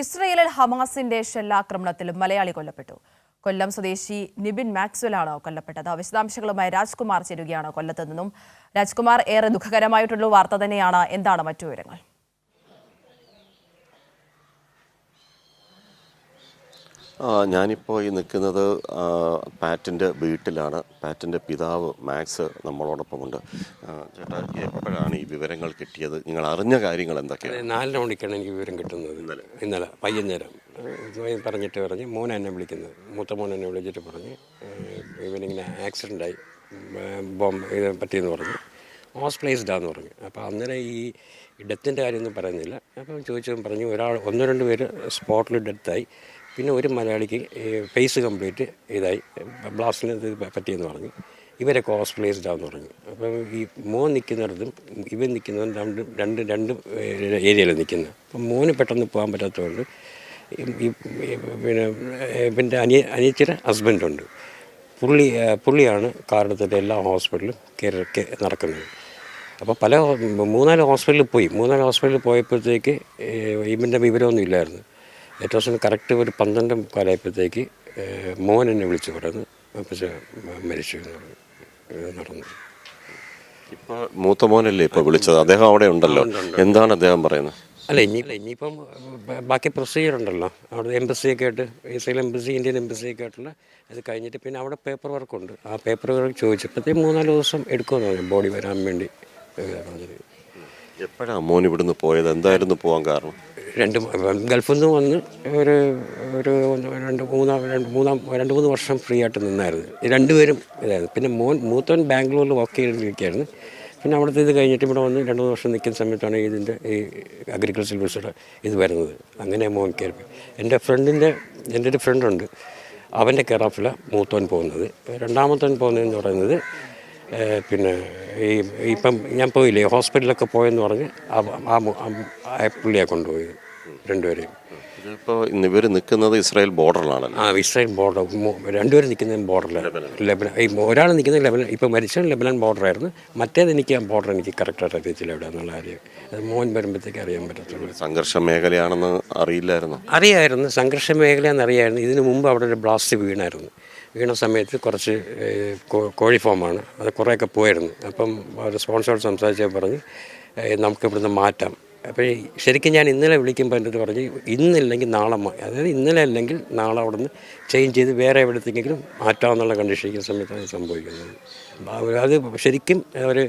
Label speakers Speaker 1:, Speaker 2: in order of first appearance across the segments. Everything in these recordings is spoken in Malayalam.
Speaker 1: ഇസ്രയേലിൽ ഹമാസിന്റെ ഷെല്ലാക്രമണത്തിൽ മലയാളി കൊല്ലപ്പെട്ടു. കൊല്ലം സ്വദേശി നിബിൻ മാക്സ്വലാണ് കൊല്ലപ്പെട്ടത്. വിശദാംശങ്ങളുമായി രാജ്കുമാർ ചേരുകയാണ് കൊല്ലത്ത് നിന്നും. രാജ്കുമാർ ഏറെ ദുഃഖകരമായിട്ടുള്ള വാർത്ത തന്നെയാണ്. എന്താണ് മറ്റു വിവരങ്ങൾ?
Speaker 2: ഞാനിപ്പോൾ ഈ നിൽക്കുന്നത് പാറ്റിന്റെ വീട്ടിലാണ്. പാറ്റിന്റെ പിതാവ് മാക്സ് നമ്മളോടൊപ്പമുണ്ട്. ചേട്ടാ എപ്പോഴാണ് ഈ വിവരങ്ങൾ കിട്ടിയത്? നിങ്ങൾ അറിഞ്ഞ കാര്യങ്ങൾ എന്തൊക്കെയാണ്?
Speaker 3: നാലര മണിക്കാണ് എനിക്ക് വിവരം കിട്ടുന്നത്. ഇന്നലെ. ഇന്നലെ പയ്യന്നേരം പറഞ്ഞിട്ട് പറഞ്ഞ് മോൻ എന്നെ വിളിക്കുന്നത് മൂത്ത മോൻ എന്നെ വിളിച്ചിട്ട് പറഞ്ഞ് ഇവനിങ്ങനെ ആക്സിഡന്റായി ബോംബ് ഇത് പറ്റിയെന്ന് പറഞ്ഞു ഹോസ്പിറ്റലൈസ്ഡാന്ന് പറഞ്ഞു. അപ്പോൾ അന്നേരം ഈ ഡെത്തിന്റെ കാര്യമൊന്നും പറയുന്നില്ല. അപ്പം ചോദിച്ചപ്പോൾ പറഞ്ഞു ഒരാൾ ഒന്നോ രണ്ട് പേര് സ്പോട്ടിൽ ഡെത്തായി. പിന്നെ ഒരു മലയാളിക്ക് ഫേസ് കംപ്ലീറ്റ് ഇതായി. ബ്ലാസ്റ്റിന് ഇത് പറ്റിയെന്ന് പറഞ്ഞു. ഇവരൊക്കെ ഹോസ്പിറ്റലൈസ്ഡ് ആവെന്ന് പറഞ്ഞു. അപ്പം ഈ മോൻ നിൽക്കുന്നിടത്തും ഇവൻ നിൽക്കുന്നതും രണ്ട് രണ്ട് രണ്ട് ഏരിയയിലാണ് നിൽക്കുന്നത് അപ്പം മോന് പെട്ടെന്ന് പോകാൻ പറ്റാത്തതുകൊണ്ട് ഈ- പിന്നെ ഇവന്റെ അനിയ അനിയച്ചിയുടെ ഹസ്ബൻഡുണ്ട് പുള്ളി പുള്ളിയാണ് കാരണത്തിന്റെ എല്ലാ ഹോസ്പിറ്റലും കയറി നടക്കുന്നത്. അപ്പോൾ പല മൂന്നാൽ ഹോസ്പിറ്റലിൽ പോയി. മൂന്നാൽ ഹോസ്പിറ്റലിൽ പോയപ്പോഴത്തേക്ക് ഇവന്റെ വിവരമൊന്നും ഇല്ലായിരുന്നു. ഏറ്റവും അവസാനം കറക്റ്റ് ഒരു പന്ത്രണ്ട് കാലായപ്പോഴത്തേക്ക് മോൻ എന്നെ വിളിച്ചു പറയുന്നു പക്ഷേ മരിച്ചു എന്ന് പറഞ്ഞു. നടന്നു.
Speaker 2: ഇപ്പോൾ മൂത്ത മോനല്ലേ ഇപ്പോൾ വിളിച്ചത്? അദ്ദേഹം അവിടെ ഉണ്ടല്ലോ. എന്താണ് അദ്ദേഹം പറയുന്നത്?
Speaker 3: അല്ല ഇനി ഇനിയിപ്പം ബാക്കി പ്രൊസീജിയർ ഉണ്ടല്ലോ. അവിടെ എംബസി ഒക്കെ ആയിട്ട് ഇസ്രയേൽ എംബസി ഇന്ത്യൻ എംബസി ഒക്കെ ആയിട്ടുള്ള അത് കഴിഞ്ഞിട്ട് പിന്നെ അവിടെ പേപ്പർ വർക്ക് ഉണ്ട്. ആ പേപ്പർ വർക്ക് ചോദിച്ചപ്പോഴത്തേക്ക് മൂന്നാൽ ദിവസം എടുക്കുമെന്ന് പറഞ്ഞു. ബോഡി വരാൻ വേണ്ടി
Speaker 2: എപ്പോഴാണ് മോൻ ഇവിടുന്ന് പോയത്? എന്തായിരുന്നു പോകാൻ കാരണം?
Speaker 3: രണ്ട് ഗൾഫിൽ നിന്ന് വന്ന് ഒരു ഒരു രണ്ട് മൂന്നാം രണ്ട് മൂന്നാം രണ്ട് മൂന്ന് വർഷം ഫ്രീ ആയിട്ട് നിന്നായിരുന്നു. രണ്ടുപേരും ഇതായിരുന്നു. പിന്നെ മോൻ മൂത്തവൻ ബാംഗ്ലൂരിൽ വർക്ക് ചെയ്തിരിക്കുകയായിരുന്നു പിന്നെ അവിടുത്തെ ഇത് കഴിഞ്ഞിട്ട് ഇവിടെ വന്ന് രണ്ട് മൂന്ന് വർഷം നിൽക്കുന്ന സമയത്താണ് ഇതിന്റെ ഈ അഗ്രികൾച്ചർ വിസയുടെ ഇത് വരുന്നത്. അങ്ങനെ മോൻ കയറി എന്റെ ഫ്രണ്ടിന്റെ എന്റെ ഒരു ഫ്രണ്ടുണ്ട് അവന്റെ കേറാഫില മൂത്തവൻ പോകുന്നത്. രണ്ടാമത്തവൻ പോകുന്നതെന്ന് പറയുന്നത് പിന്നെ ഈ ഇപ്പം ഞാൻ പോയില്ലേ ഹോസ്പിറ്റലൊക്കെ പോയെന്ന് പറഞ്ഞ് ആ പുള്ളിയെ കൊണ്ടുപോയത്. രണ്ടുപേരെയും.
Speaker 2: ഇതിപ്പോൾ ഇവർ നിൽക്കുന്നത് ഇസ്രായേൽ ബോർഡറിലാണല്ലോ?
Speaker 3: ആ ഇസ്രായേൽ ബോർഡർ. രണ്ടുപേരും നിൽക്കുന്നത് ബോർഡറിൽ ലെബനൻ. ഈ ഒരാൾ നിൽക്കുന്നത് ലെബനൻ. ഇപ്പോൾ മരിച്ചത് ലെബനൻ ബോർഡറായിരുന്നു. മറ്റേത് എനിക്ക് ആ ബോർഡർ എനിക്ക് കറക്റ്റായിട്ട് അറിയത്തില്ല എവിടെ എന്നുള്ള കാര്യം. അത് മോൻ വരുമ്പോഴത്തേക്ക് അറിയാൻ പറ്റത്തുള്ളൂ.
Speaker 2: സംഘർഷ മേഖലയാണെന്ന് അറിയില്ലായിരുന്നു?
Speaker 3: അറിയായിരുന്നു. സംഘർഷ മേഖലയെന്ന് അറിയായിരുന്നു. ഇതിനു മുമ്പ് അവിടെ ഒരു ബ്ലാസ്റ്റ് വീണായിരുന്നു. വീണ സമയത്ത് കുറച്ച് കോഴി ഫോമാണ് അത് കുറേയൊക്കെ പോയിരുന്നു. അപ്പം സ്പോൺസറോട് സംസാരിച്ചാൽ പറഞ്ഞ് നമുക്ക് ഇവിടുന്ന് മാറ്റാം. അപ്പോൾ ശരിക്കും ഞാൻ ഇന്നലെ വിളിക്കുമ്പോൾ എന്റെ പറഞ്ഞ് ഇന്നില്ലെങ്കിൽ നാളെ അതായത് ഇന്നലെ അല്ലെങ്കിൽ നാളെ അവിടെ നിന്ന് ചേഞ്ച് ചെയ്ത് വേറെ എവിടത്തേക്കെങ്കിലും മാറ്റാമെന്നുള്ള കണ്ടീഷനിക്കുന്ന സമയത്താണ് സംഭവിക്കുന്നത്. അത് ശരിക്കും ഒരു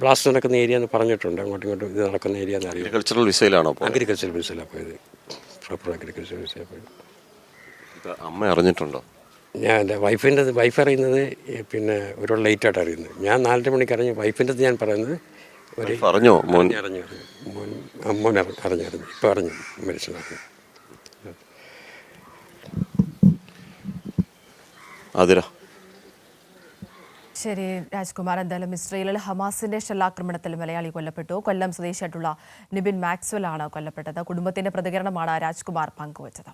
Speaker 3: ബ്ലാസ്റ്റ് നടക്കുന്ന ഏരിയ എന്ന് പറഞ്ഞിട്ടുണ്ട്. അങ്ങോട്ടും ഇങ്ങോട്ടും ഇത് നടക്കുന്ന ഏരിയ എന്ന് അറിയാം.
Speaker 2: അഗ്രികൾച്ചറൽ വിസയിലാണോ
Speaker 3: അഗ്രികൾച്ചറൽ ബിസിലാണ് പോയത്. പ്രോപ്പർ അഗ്രികൾച്ചർ വിസയിൽ പോയത്.
Speaker 2: അമ്മ അറിഞ്ഞിട്ടുണ്ടോ?
Speaker 3: ഞാൻ എന്റെ വൈഫിന്റെ വൈഫ് അറിയുന്നത് പിന്നെ ഒരു ലേറ്റായിട്ട് അറിയുന്നത്. ഞാൻ നാലര മണിക്ക് അറിഞ്ഞു വൈഫിന്റെ ഞാൻ പറയുന്നത് ഒരു
Speaker 2: പറഞ്ഞോ മോൻ.
Speaker 3: അറിഞ്ഞു അറിഞ്ഞു അറിഞ്ഞു. മോൻ ആ, മോൻ അറിഞ്ഞു അറിഞ്ഞു അറിഞ്ഞു ഇപ്പം അറിഞ്ഞു. മനസ്സിലാക്കി.
Speaker 2: അതിര
Speaker 1: ശരി രാജ്കുമാർ. എന്തായാലും ഇസ്രയേലിൽ ഹമാസിന്റെ ഷെല്ലാക്രമണത്തിൽ മലയാളി കൊല്ലപ്പെട്ടു. കൊല്ലം സ്വദേശിയായിട്ടുള്ള നിബിൻ മാക്സ്വൽ ആണ് കൊല്ലപ്പെട്ടത്. കുടുംബത്തിന്റെ പ്രതികരണമാണ് രാജ്കുമാർ പങ്കുവച്ചത്.